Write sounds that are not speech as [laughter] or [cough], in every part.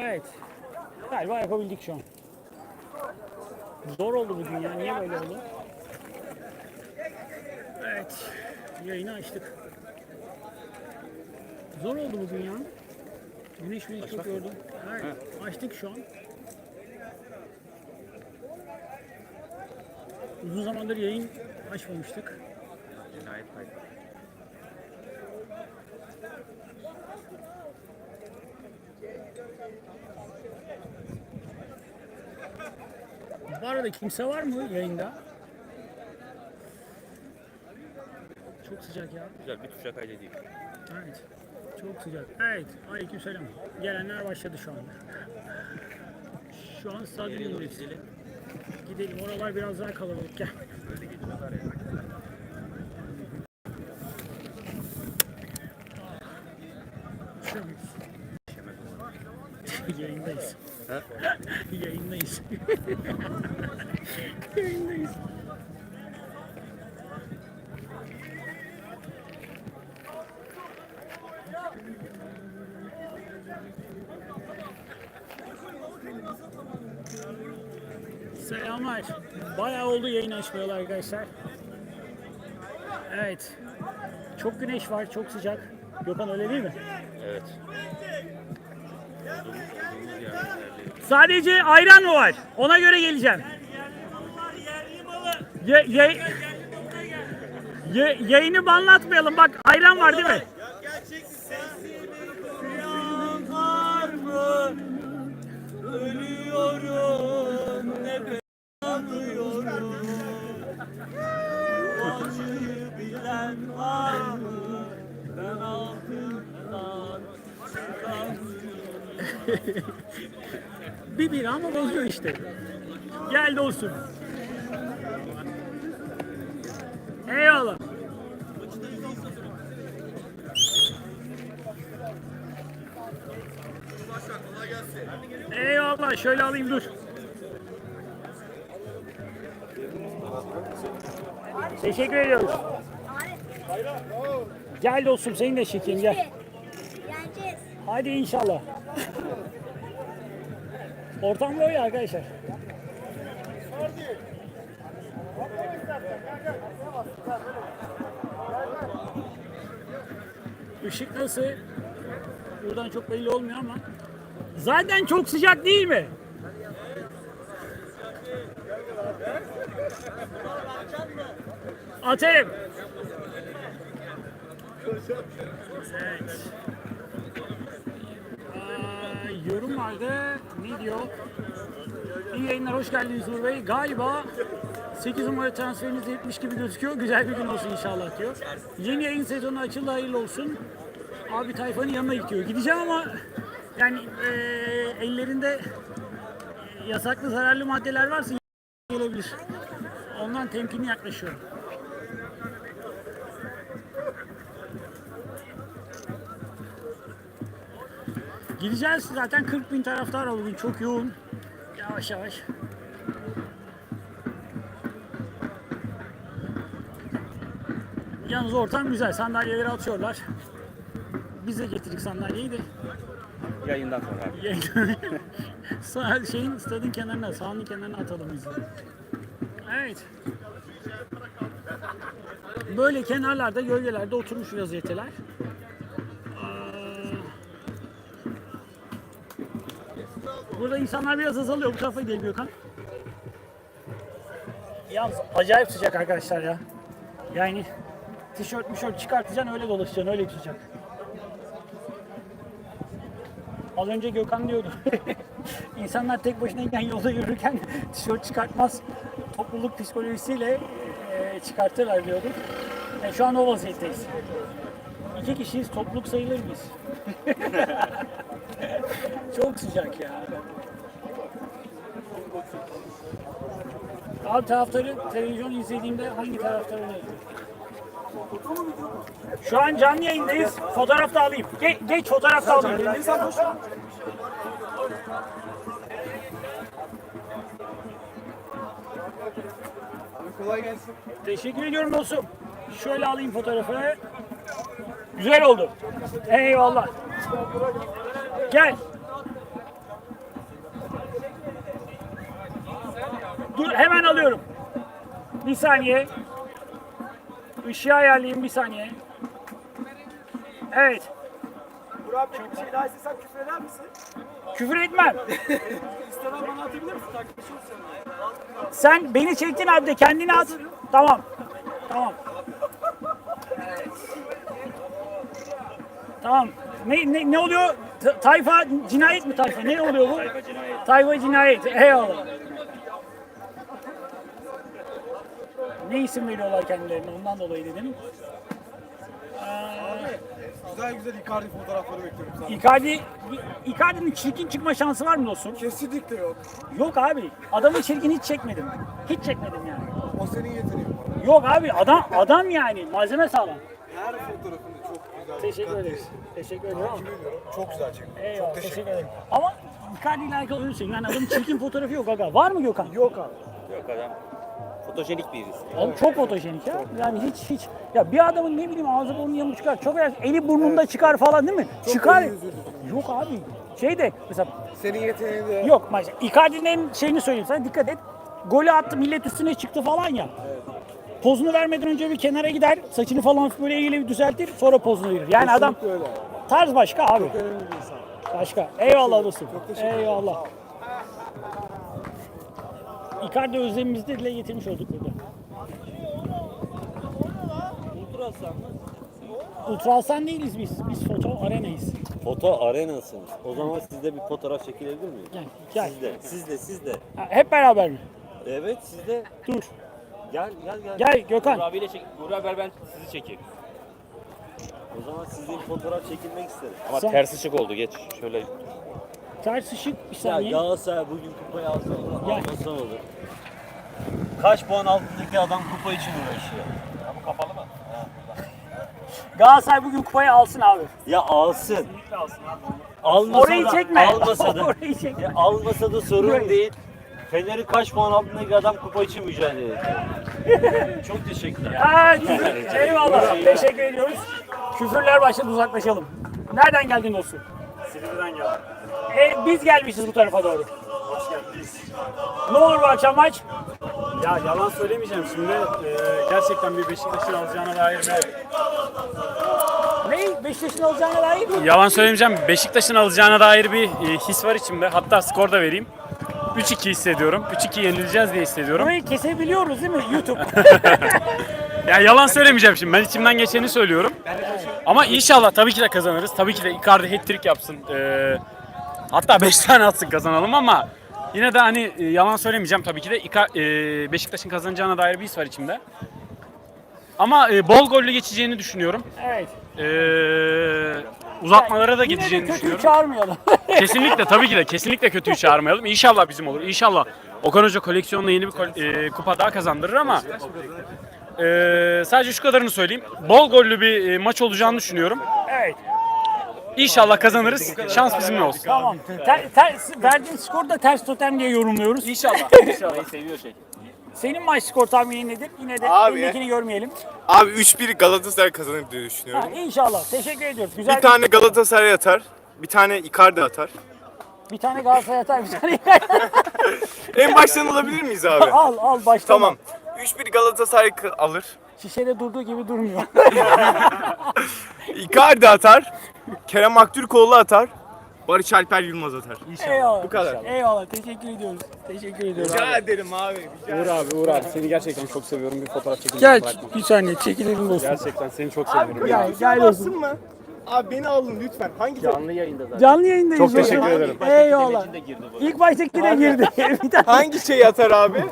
Evet. Galiba yapabildik şu an. Zor oldu bugün ya. Niye böyle oldu? Evet. Yayını açtık. Zor oldu bugün ya. Güneş beni çok yordu. Evet. Açtık şu an. Uzun zamandır yayın açmamıştık. Cinayet kaydı. Bu arada kimse var mı yayında? Çok sıcak ya. Güzel bir tuşa kaydedeyim. Evet. Çok sıcak. Evet. Aleykümselam. Gelenler başladı şu anda. Şu an stadyumdayız. Gidelim. Gidelim. Oralar biraz daha kalabalık. Gel. Böyle geçiyorlar ya. Yayındayız. Selamlar. Bayağı oldu yayın açmayalı arkadaşlar. Evet. Çok güneş var, çok sıcak. Gökhan öyle değil mi? Evet. Olduğumuz, olduğumuz yerlerde. Sadece ayran mı var? Ona göre geleceğim. Ye, ye, ye, yayını banlatmayalım. Bak ayran var değil mi? Ölüyorum [laughs] Bir bir ama bozuyor işte. Gel dostum. Eyvallah. Eyvallah şöyle alayım dur. Teşekkür ediyoruz. Gel dostum seni de çekeyim gel. Hadi inşallah. Ortam böyle arkadaşlar. Işık nasıl? Buradan çok belli olmuyor ama. Zaten çok sıcak değil mi? Atarım. Evet. Yorum vardı. Ne diyor? İyi yayınlar, hoş geldiniz Uğur Bey. Galiba 8 numara transferiniz yetmiş gibi gözüküyor. Güzel bir gün olsun inşallah diyor. Yeni yayın sezonu açıldı, hayırlı olsun. Abi tayfanın yanına gidiyor. Gideceğim ama yani eee, ellerinde yasaklı zararlı maddeler varsa gelebilir. Ondan temkinli yaklaşıyorum. Gideceğiz zaten 40 bin taraftar var bugün çok yoğun. Yavaş yavaş. Yalnız ortam güzel. Sandalyeleri atıyorlar. Biz de getirdik sandalyeyi de. Yayından sonra [laughs] abi. Şeyin stadın kenarına, sahanın kenarına atalım biz de. Evet. Böyle kenarlarda, gölgelerde oturmuş vaziyetteler. Burada insanlar biraz azalıyor. Bu tarafa gidelim Gökhan. Yalnız acayip sıcak arkadaşlar ya. Yani tişört mişört çıkartacaksın öyle dolaşacaksın öyle sıcak. Az önce Gökhan diyordu. [laughs] İnsanlar tek başınayken yolda yürürken [laughs] tişört çıkartmaz. Topluluk psikolojisiyle e, çıkartırlar diyordu. E, şu an o vaziyetteyiz. İki kişiyiz, topluluk sayılır mıyız? [laughs] Çok sıcak ya. Abi taraftarı televizyon izlediğimde hangi taraftarı ne? Şu an canlı yayındayız. Fotoğraf da alayım. Ge- geç fotoğraf da alayım. Kolay gelsin. Teşekkür ediyorum dostum. Şöyle alayım fotoğrafı. Güzel oldu. Eyvallah. Gel. Bir saniye. Işığı ayarlayayım bir saniye. Evet. Burak abi bir şey daha istesem küfür eder misin? Küfür etmem. [laughs] İstemem bana atabilir misin? Takipçi misin? Sen beni çektin abi de kendini at. Tamam. Tamam. Tamam. Ne, ne, ne oluyor? Ta- tayfa cinayet mi tayfa? Ne oluyor bu? Tayfa cinayet. Eyvallah. Ne isim veriyorlar kendilerine ondan dolayı dedim. Güzel güzel Icardi fotoğrafları bekliyorum sana. Icardi, Icardi'nin çirkin çıkma şansı var mı dostum? Kesinlikle yok. Yok abi. Adamın çirkin hiç çekmedim. Hiç çekmedim yani. O senin yeteneğin. Yok abi adam adam yani malzeme sağlam. Her fotoğrafında çok güzel. Teşekkür ederiz. Teşekkür ederim. Takip ediyorum. Çok güzel çekmiş. Eyvallah, Çok teşekkür, teşekkür ederim. Ama Icardi ile alakalı öyle söyleyeyim. Yani adamın çirkin fotoğrafı yok aga. Var mı Gökhan? Yok abi. Yok adam. Fotojenik birisi. Oğlum çok fotojenik ya. Yani hiç hiç. Ya bir adamın ne bileyim ağzı burnu yamuk çıkar. Çok öyle eli burnunda çıkar falan değil mi? çıkar. iyi yüzlü. Yok abi. Şey de mesela Senin yeteneğin de yok mesela Icardi'nin en şeyini söyleyeyim sana dikkat et. Golü attı millet üstüne çıktı falan ya. Pozunu vermeden önce bir kenara gider. Saçını falan hafif böyle eğiyle bir düzeltir. Sonra pozunu verir. Yani adam öyle. tarz başka abi. Önemli bir insan. Başka. Eyvallah dostum. teşekkür ederim. Eyvallah. Icardi özlemimizi de dile getirmiş olduk burada. Ultra Hasan değiliz biz. Biz foto arenayız. Foto arenasınız. O zaman sizde bir fotoğraf çekilebilir miyim? Gel, gel. Sizde, sizde, sizde. Ha, hep beraber mi? Evet, sizde. Dur. Gel, gel, gel. Gel Gökhan. Abiyle çek. Ver ben sizi çekeyim. O zaman sizin fotoğraf çekilmek isterim. Ama Sen- ters ışık oldu geç. Şöyle Ters ışık bir Ya saniye. Galatasaray bugün kupayı alsa olur, Gel. almasa olur. Kaç puan altındaki adam kupa için uğraşıyor? Ama kapalı mı? Galatasaray bugün kupayı alsın abi. Ya alsın. Almasa Orayı da, çekme. Almasa da, [laughs] Orayı çekme. ya almasa da sorun Burayı. değil. Fener'i kaç puan altındaki adam kupa için mücadele ediyor. [laughs] Çok teşekkürler. Ha, eyvallah. Teşekkür ediyoruz. Küfürler başladı uzaklaşalım. Nereden geldin dostum? Silivri'den geldim. E, biz gelmişiz bu tarafa doğru. Ne olur bu akşam maç? Ya yalan söylemeyeceğim şimdi. Ee, gerçekten bir Beşiktaş'ın alacağına dair bir... Ne? Beşiktaş'ın olacağına dair mi? Yalan söylemeyeceğim. Beşiktaş'ın alacağına dair bir e, his var içimde. Hatta skor da vereyim. 3-2 hissediyorum. 3-2 yenileceğiz diye hissediyorum. Burayı kesebiliyoruz değil mi YouTube? [laughs] Ya yalan söylemeyeceğim şimdi. Ben içimden geçeni söylüyorum. Ama inşallah tabii ki de kazanırız. Tabii ki de Icardi hat-trick yapsın. Ee, hatta 5 tane atsın kazanalım ama yine de hani e, yalan söylemeyeceğim tabii ki de e, Beşiktaş'ın kazanacağına dair bir his var içimde. Ama e, bol gollü geçeceğini düşünüyorum. evet. Ee, uzatmalara da Yine de gideceğini kötüyü düşünüyorum. çağırmayalım. [laughs] Kesinlikle tabii ki de kesinlikle kötüyü çağırmayalım. İnşallah bizim olur. İnşallah Okan Hoca koleksiyonla yeni bir kol- e, kupa daha kazandırır ama e, sadece şu kadarını söyleyeyim. Bol gollü bir e, maç olacağını düşünüyorum. evet. İnşallah kazanırız. Şans bizimle olsun. Tamam. Ter, ters, verdiğin skoru da ters totem diye yorumluyoruz. İnşallah. [laughs] İnşallah. Seviyor şey. Senin maç skor tahminin nedir? Yine de Abi. elindekini görmeyelim. Abi 3-1 Galatasaray kazanır diye Ha, düşünüyorum. inşallah. Teşekkür ediyoruz. Güzel Bir tane Galatasaray atar, bir tane Icardi atar. bir tane Galatasaray atar, bir tane [laughs] En baştan alabilir miyiz abi? [laughs] al al başla. Tamam. 3-1 Galatasaray alır. Şişede durduğu gibi durmuyor. Icardi atar. Kerem Aktürkoğlu atar. Barış Alper Yılmaz atar. Eyvallah. Bu kadar. Eyvallah. Teşekkür ediyoruz. Teşekkür ediyoruz. Rica ederim abi. Rica Uğur abi, Uğur abi seni gerçekten çok seviyorum. Bir fotoğraf çekelim. Gel bir saniye çekilelim dostum. Gerçekten seni çok seviyorum. Gel, gel dostum. mı? Abi beni alın lütfen. Hangi Canlı yayında zaten. Canlı yayındayız. Çok dostum. teşekkür ederim. Eyvallah. İlk baştaki de girdi. [laughs] bir tane hangi şeyi atar abi?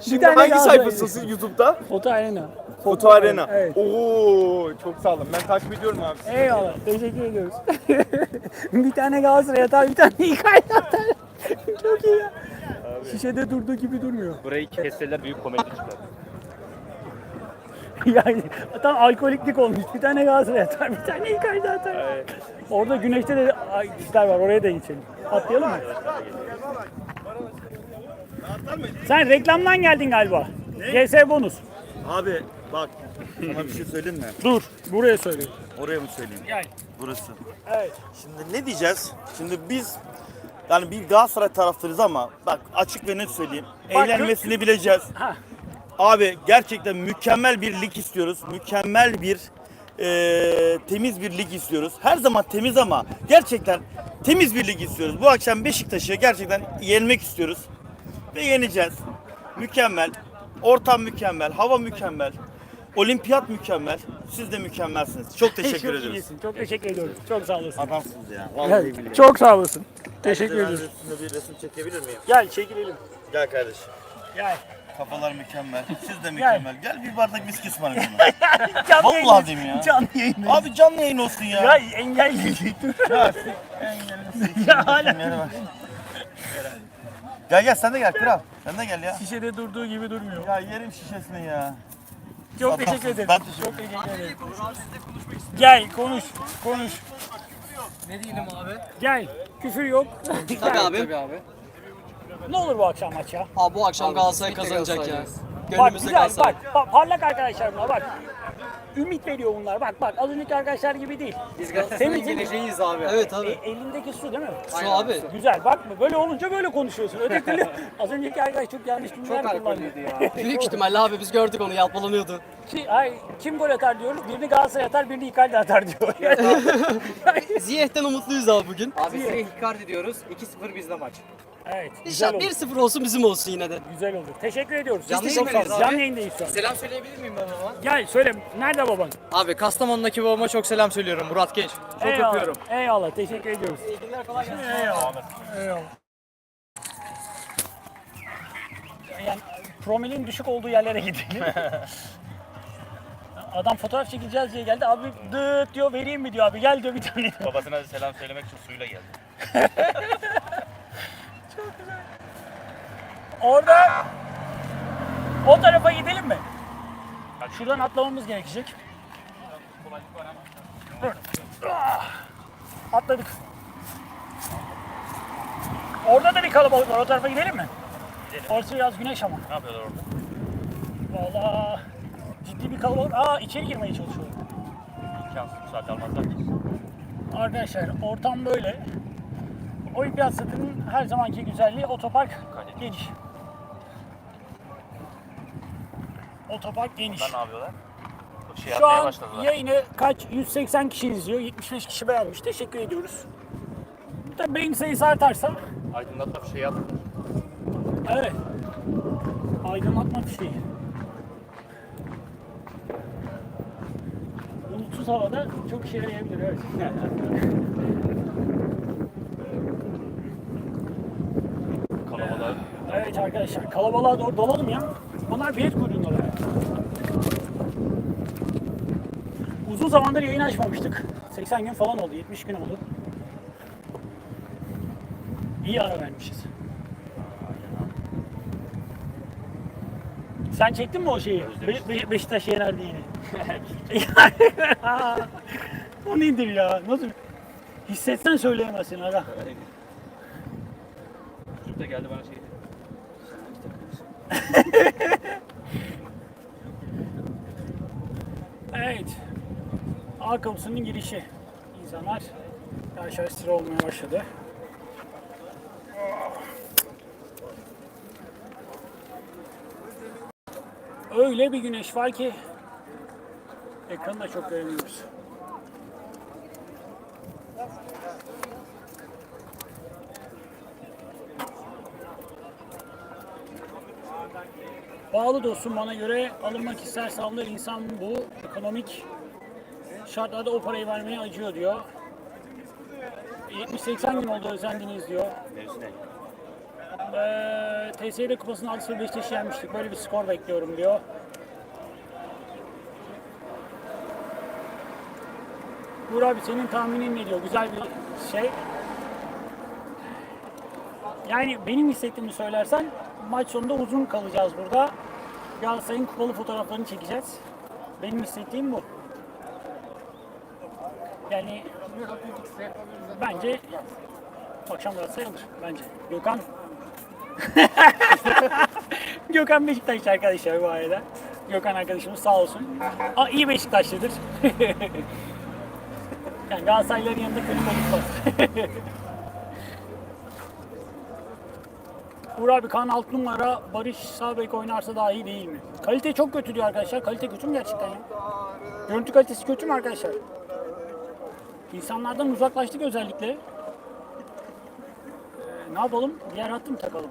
Şimdi hangi sayfasısın YouTube'da? foto arena. Foto Arena. Evet. Oo çok sağ olun. Ben takip ediyorum abi. Eyvallah. Teşekkür ediyoruz. [laughs] bir tane Galatasaray atar, bir tane Icardi atar. [laughs] Çok iyi ya. Şişede durduğu gibi durmuyor. Burayı kesseler büyük komedi çıkar. [laughs] yani tam alkoliklik olmuş. Bir tane Galatasaray atar, bir tane Icardi atar. Orada güneşte de ay, işler var. Oraya da geçelim. Atlayalım mı? Sen reklamdan geldin galiba. GS bonus. Abi bak sana bir şey söyleyeyim mi? Dur. Buraya söylüyorum. Oraya mı söyleyeyim? Gel. Burası. Evet. Şimdi ne diyeceğiz? Şimdi biz Yani bir Galatasaray taraftarıyız ama bak açık ve net söyleyeyim. Bak, Eğlenmesini bileceğiz. Ha. Abi gerçekten mükemmel bir lig istiyoruz. Mükemmel bir eee, temiz bir lig istiyoruz. Her zaman temiz ama gerçekten temiz bir lig istiyoruz. Bu akşam Beşiktaş'ı gerçekten yenmek istiyoruz. Ve yeneceğiz. Mükemmel. Ortam mükemmel. Hava mükemmel. Olimpiyat mükemmel. Siz de mükemmelsiniz. Çok teşekkür Çok ediyoruz. iyisin. Çok teşekkür ediyoruz. Çok sağ olasın. Adamsınız ya. Vallahi Evet, billahi. çok sağ olasın. Teşekkür ediyoruz. Üstünde bir resim çekebilir miyim? Gel çekilelim. Gel kardeşim. Gel. Kafalar mükemmel. Siz de mükemmel. Gel bir bardak viski ısmarlayalım. [laughs] Canlı Vallahi yayındayız. diyeyim ya. Canlı yayındayız. Abi canlı yayın olsun ya. Ya engelli. ya hala Gel gel sen de gel kral. Sen de gel ya. şişede durduğu gibi durmuyor. Ya yerim şişesini ya. Çok teşekkür ederim. Ben teşekkür Çok teşekkür ederim. Gel konuş. Konuş. Ne diyelim abi? Gel. Küfür yok. Tabii abi. Tabii abi. Ne olur bu akşam maç ya? Abi bu akşam Galatasaray kazanacak ya. Bak Gönlümüzde güzel Galatasaray. bak, bak parlak arkadaşlar bunlar bak. Ümit veriyor bunlar bak bak az önceki arkadaşlar gibi değil. Biz Galatasaray'ın [laughs] geleceğiz abi. Evet abi. elindeki su değil mi? Su abi. Güzel bak böyle olunca böyle konuşuyorsun. Öteki [laughs] türlü az önceki arkadaş çok yanlış cümleler kullandı. [laughs] Büyük ihtimalle abi biz gördük onu yalpalanıyordu. Ki, ay, kim gol atar diyoruz? Birini Galatasaray atar, birini Icardi atar diyor. Ziyeh'ten umutluyuz abi bugün. Abi size Icardi diyoruz. 2-0 bizde maç. Evet, güzel İnşallah olur. 1-0 olsun bizim olsun yine de. Güzel olur. Teşekkür ediyoruz. Biz Canlı teşekkür yayın- ederiz abi. Canlı yayındayız şu an. Selam söyleyebilir miyim ben ama? Gel söyle. Nerede baban? Abi Kastamonu'daki babama çok selam söylüyorum. Murat Genç. Çok Eyvallah, öpüyorum. Eyvallah. Teşekkür ediyoruz. İyi günler kolay gelsin. Eyvallah. Eyvallah. Yani promilin düşük olduğu yerlere gidelim. [laughs] Adam fotoğraf çekeceğiz diye geldi. Abi dıt diyor vereyim mi diyor abi. Gel diyor bir tane. Babasına da selam söylemek için suyla geldi. [laughs] Orada o tarafa gidelim mi? Şuradan atlamamız gerekecek. Dur. Ah! Atladık. Orada da bir kalabalık var. O tarafa gidelim mi? Orası biraz güneş ama. Ne yapıyorlar orada? Vallahi ciddi bir kalabalık. Aa içeri girmeye çalışıyor. İmkansız müsaade almazlar ki. Arkadaşlar ortam böyle. Olimpiyat stadının her zamanki güzelliği otopark geniş. Otopark geniş. Ne yapıyorlar? Şey Şu an başladılar. yayını kaç 180 kişi izliyor, 75 kişi beğenmiş. Teşekkür ediyoruz. Tabii beğeni sayısı artarsa Aydınlatma bir şey yaptılar. evet. Aydınlatma bir şey. Bulutsuz havada çok işe yarayabilir evet. [laughs] Kalabalığa Evet arkadaşlar kalabalığa doğru dolalım ya. Bunlar bilet kuyruğundalar. Uzun zamandır yayın açmamıştık. 80 gün falan oldu, 70 gün oldu. İyi ara vermişiz. Sen çektin mi o şeyi? Be- Be- Beşiktaş yener diye. [laughs] o nedir ya? Nasıl? Hissetsen söyleyemezsin ara. çocuk da geldi bana şey. Evet. A kapısının girişi. İnsanlar yavaş sıra olmaya başladı. Öyle bir güneş var ki ekranı da çok göremiyoruz. Bağlı dostum bana göre alınmak isterse alınır insan bu ekonomik şartlarda o parayı vermeye acıyor diyor. 70-80 gün oldu özendiniz diyor. Ne? Ee, TSD kupasını 6-0 Beşiktaş'ı yenmiştik. Böyle bir skor bekliyorum diyor. Uğur abi senin tahminin ne diyor? Güzel bir şey. Yani benim hissettiğimi söylersen maç sonunda uzun kalacağız burada. Galatasaray'ın kupalı fotoğraflarını çekeceğiz. Benim hissettiğim bu. Yani bence akşam Galatasaray alır bence. Gökhan [laughs] Gökhan Beşiktaşlı arkadaşlar bu arada. Gökhan arkadaşımız sağ olsun. Aa, iyi Beşiktaşlıdır. [laughs] yani Galatasaraylıların yanında kötü konuşmaz. [laughs] Uğur abi kan 6 numara Barış Sağbek oynarsa daha iyi değil mi? Kalite çok kötü diyor arkadaşlar. Kalite kötü mü gerçekten ya? Görüntü kalitesi kötü mü arkadaşlar? İnsanlardan uzaklaştık özellikle. Ee, ne yapalım? Diğer hattı mı takalım?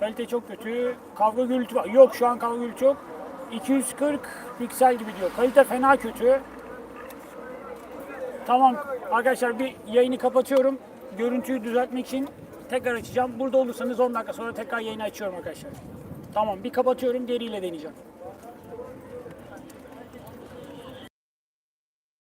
Kalite çok kötü. Kavga gürültü var. Yok şu an kavga gürültü yok. 240 piksel gibi diyor. Kalite fena kötü. Tamam arkadaşlar bir yayını kapatıyorum. Görüntüyü düzeltmek için tekrar açacağım. Burada olursanız 10 dakika sonra tekrar yayını açıyorum arkadaşlar. Tamam bir kapatıyorum diğeriyle deneyeceğim.